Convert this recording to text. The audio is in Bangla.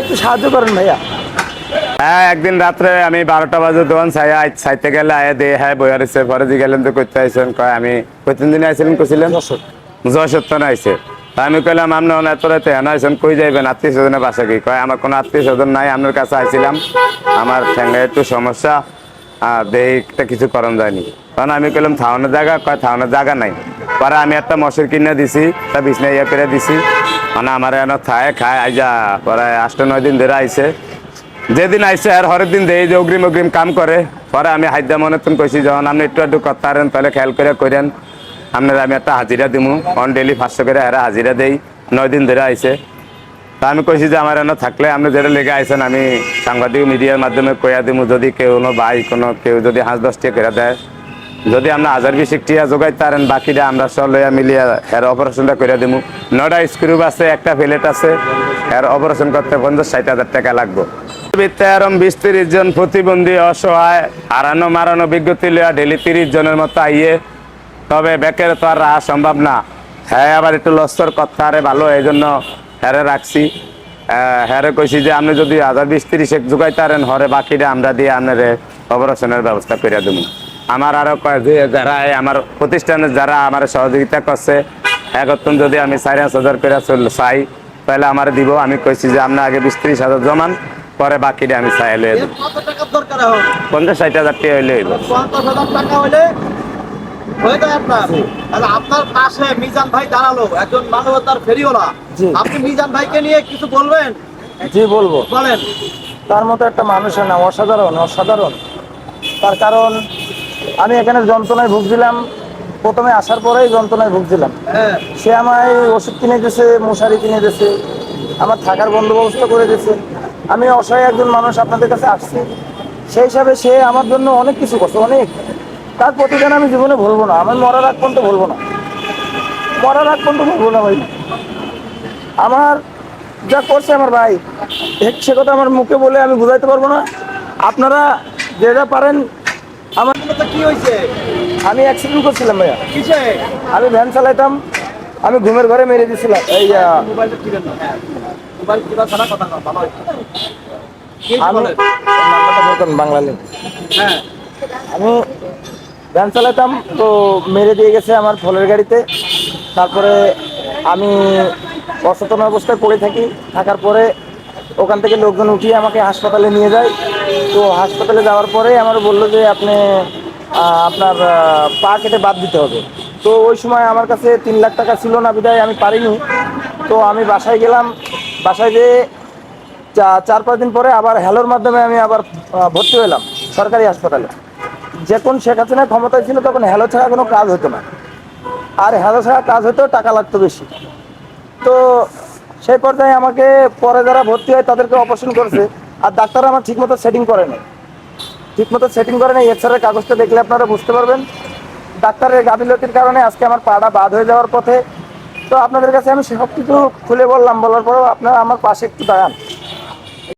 একটু সাহায্য করেন ভাইয়া। হ্যাঁ একদিন রাত্রে আমি বারোটা বাজে দোকান ছাইয়া ছাইতে গেলে আয়া দিয়ে হ্যাঁ বই হারিছে পরে দিয়ে গেলেন তো করতে আইসেন কয় আমি কতিন দিন আইছিলেন কইছিলেন? যশোর। তো আইছে। তা আমি কইলাম আপনি অনেক এত রাতে হেন আইসেন কই যাইবেন? আত্মীয় স্বজনের বাসা কি? কয় আমার কোনো আত্মীয় স্বজন নাই আপনার কাছে আইছিলাম। আমার ঠ্যাঙ্গে একটু সমস্যা আর দেহিটা কিছু করণ যায়নি। কারণ আমি কইলাম থাওয়ানোর জায়গা? কয় থাওয়ানোর জায়গা নাই। পরে আমি একটা মশর কিনে দিছি তা বিছনা ইয়ে করে দিছি। মানে আমার এনে থায়, খায়, আইজা, পরে আষ্ট নয় দিন ধরে আইছে। যেদিন আইসে আর হরের দিন দেই যে অগ্রিম অগ্রিম কাম করে, পরে আমি হাইদা মনে তুন কইছি, যখন আপনি একটু একটু কথা তাহলে খেয়াল করে করেন আপনার আমি একটা হাজিরা দিমু অন ডেলি পাঁচশো করে হারা হাজিরা দেই, নয় দিন ধরে আইসে তা আমি কইছি যে, আমার এনে থাকলে আপনি যেটা লেগে আইসেন আমি সাংবাদিক মিডিয়ার মাধ্যমে কইয়া দিমু, যদি কেউ কোনো ভাই, কোনো কেউ যদি হাঁস দশ টিয়া করে দেয় যদি আমরা হাজার বিশ টিয়া যোগাই তারেন, বাকিটা আমরা সব লইয়া মিলিয়া হের অপারেশনটা করে দিমু। নটা স্ক্রুপ আছে, একটা প্লেট আছে, এর অপারেশন করতে পঞ্চাশ ষাট হাজার টাকা লাগবে। ভিত্তে আরম বিশ তিরিশ জন প্রতিবন্ধী অসহায়, হারানো মারানো বিজ্ঞতি লইয়া ডেলি তিরিশ জনের মতো আইয়ে, তবে বেকের তো আর রাহা সম্ভব না। হ্যাঁ আবার একটু লস্তর কথা আরে ভালো এই জন্য হ্যারে রাখছি। হ্যারে কইছি যে, আপনি যদি হাজার বিশ তিরিশ এক যোগাই তারেন, হরে বাকিটা আমরা দিয়ে আপনার অপারেশনের ব্যবস্থা করে দেবো আমার আরও কয় যে যারা আমার প্রতিষ্ঠানে যারা আমার সহযোগিতা করছে একত্তন যদি আমি চার পাঁচ হাজার করে চল চাই তাহলে আমার দিব। আমি কইছি যে আপনার আগে বিশ ত্রিশ হাজার জমান পরে বাকিটা আমি চাই লয়ে দেবো। পঞ্চাশ ষাট হাজার টাকা হইলে হইব। পঞ্চাশ হাজার টাকা হলে যায় আপনার। পাশে মিজান ভাই দাঁড়াল একজন মানবতার ফেরিওয়ালা। আপনি মিজান ভাইকে নিয়ে কিছু বলবেন? জি বলব। বলেন। তার মতো একটা মানুষের না অসাধারণ অসাধারণ। তার কারণ আমি এখানে যন্ত্রণায় ভুগছিলাম। প্রথমে আসার পরেই যন্ত্রণায় ভুগছিলাম। হ্যাঁ। সে আমায় ওষুধ কিনে দিয়েছে মশারি কিনে দিয়েছে আমার থাকার বন্দোবস্ত করে দিয়েছে। আমি অসহায় একজন মানুষ আপনাদের কাছে আসছি। সেই হিসাবে সে আমার জন্য অনেক কিছু করছে অনেক। তার প্রতিদান আমি জীবনে ভুলবো না আমি মরার আগ পর্যন্ত ভুলবো না। মরার আগ পর্যন্ত ভুলবো না ভাই। আমার যা করছে আমার ভাই সে কথা আমার মুখে বলে আমি বুঝাইতে পারব না। আপনারা যে যা পারেন আমার তো কি হয়েছে? আমি অ্যাক্সিডেন্ট করছিলাম ভাইয়া। কিসে? আমি ভ্যান চালাইতাম আমি ঘুমের ঘরে মেরে দিয়েছিলাম এই মোবাইলটা না মোবাইল ছাড়া কথা না ভালো আমি নাম্বারটা বলতাম বাংলালি হ্যাঁ। আমি ভ্যান চালাতাম তো মেরে দিয়ে গেছে আমার ফলের গাড়িতে। তারপরে আমি অসচেতন অবস্থায় পড়ে থাকি। থাকার পরে ওখান থেকে লোকজন উঠিয়ে আমাকে হাসপাতালে নিয়ে যায়। তো হাসপাতালে যাওয়ার পরে আমার বলল যে আপনি আপনার পা কেটে বাদ দিতে হবে। তো ওই সময় আমার কাছে তিন লাখ টাকা ছিল না, বিদায় আমি পারিনি। তো আমি বাসায় গেলাম। বাসায় যেয়ে চার পাঁচ দিন পরে আবার হ্যালোর মাধ্যমে আমি আবার ভর্তি হলাম সরকারি হাসপাতালে। যখন শেখ হাসিনা ক্ষমতায় ছিল তখন হ্যালো ছাড়া কোনো কাজ হতো না। আর হ্যালো ছাড়া কাজ হতো টাকা লাগতো বেশি। তো সেই পর্যায়ে আমাকে পরে যারা ভর্তি হয় তাদেরকে অপারেশন করছে। আর ডাক্তার আমার ঠিকমতো সেটিং করে নাই। ঠিকমতো সেটিং করে এই এক্সরের কাগজটা দেখলে আপনারা বুঝতে পারবেন। ডাক্তারের গাফিলতির কারণে আজকে আমার পাটা বাদ হয়ে যাওয়ার পথে। তো আপনাদের কাছে আমি সব কিছু খুলে বললাম, বলার পরেও আপনারা আমার পাশে একটু দাঁড়ান।